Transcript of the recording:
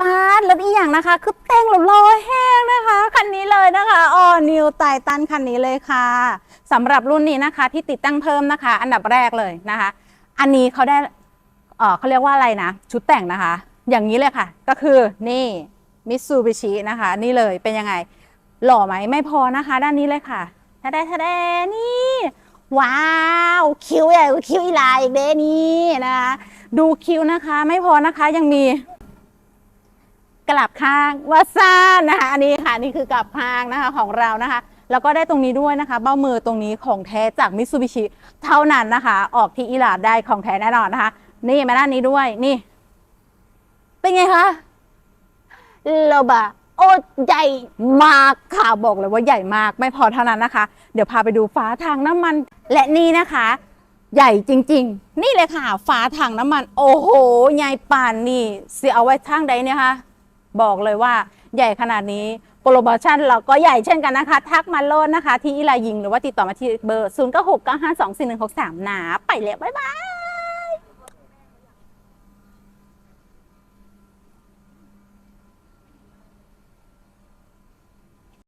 ปาดแล้วอีกอย่างนะคะ คือแต่งแล้วลอยแห้งนะคะ คันนี้เลยนะคะออนิวไตตันคันนี้เลยค่ะสำหรับรุ่นนี้นะคะ ที่ติดตั้งเพิ่มนะคะ อันดับแรกเลยนะคะ อันนี้เขาได้เออเขาเรียกว่าอะไรนะ ชุดแต่งนะคะ อย่างนี้เลยค่ะ ก็คือนี่มิตซูบิชินะคะ นี่เลยเป็นยังไง หล่อไหมไม่พอนะคะ ด้านนี้เลยค่ะทะเดทะเดนี่ ว้าว คิ้วใหญ่กว่าคิ้วอีลาอีกเด้นี่นะคะดูคิ้วนะคะ ไม่พอนะคะยังมี กลับข้างว่าซ่านนะคะอันนี้ค่ะนี่คือกลับข้างนะคะของเรานะคะ แล้วก็ได้ตรงนี้ด้วยนะคะ เบ้ามือตรงนี้ของแท้จากมิ t ซูบิชิเท่านั้นนะคะ ออกที่อิหลาดได้ของแท้แน่นอนนะคะ นี่มาด้านนี้ด้วยนี่ เป็นไงคะโลบะโอ้ใหญ่มากค่ะบอกเลยว่าใหญ่มากไม่พอเท่านั้นนะคะ เดี๋ยวพาไปดูฟ้าทางน้ำมัน และนี่นะคะ ใหญ่จริง ๆ นี่เลยค่ะฟ้าถังน้ำมัน โอ้โหใหญ่ป่านนี่เสียเอาไว้ทางใดเนี่ยคะ บอกเลยว่าใหญ่ขนาดนี้โปรโมชั่นเราก็ใหญ่เช่นกันนะคะ ทักมาโลดนะคะ ที่อีลายิงหรือว่าติดต่อมาที่เบอร์ 0 9 6 9 5 2 4 1 6 3นะไปแล้วบ๊ายบาย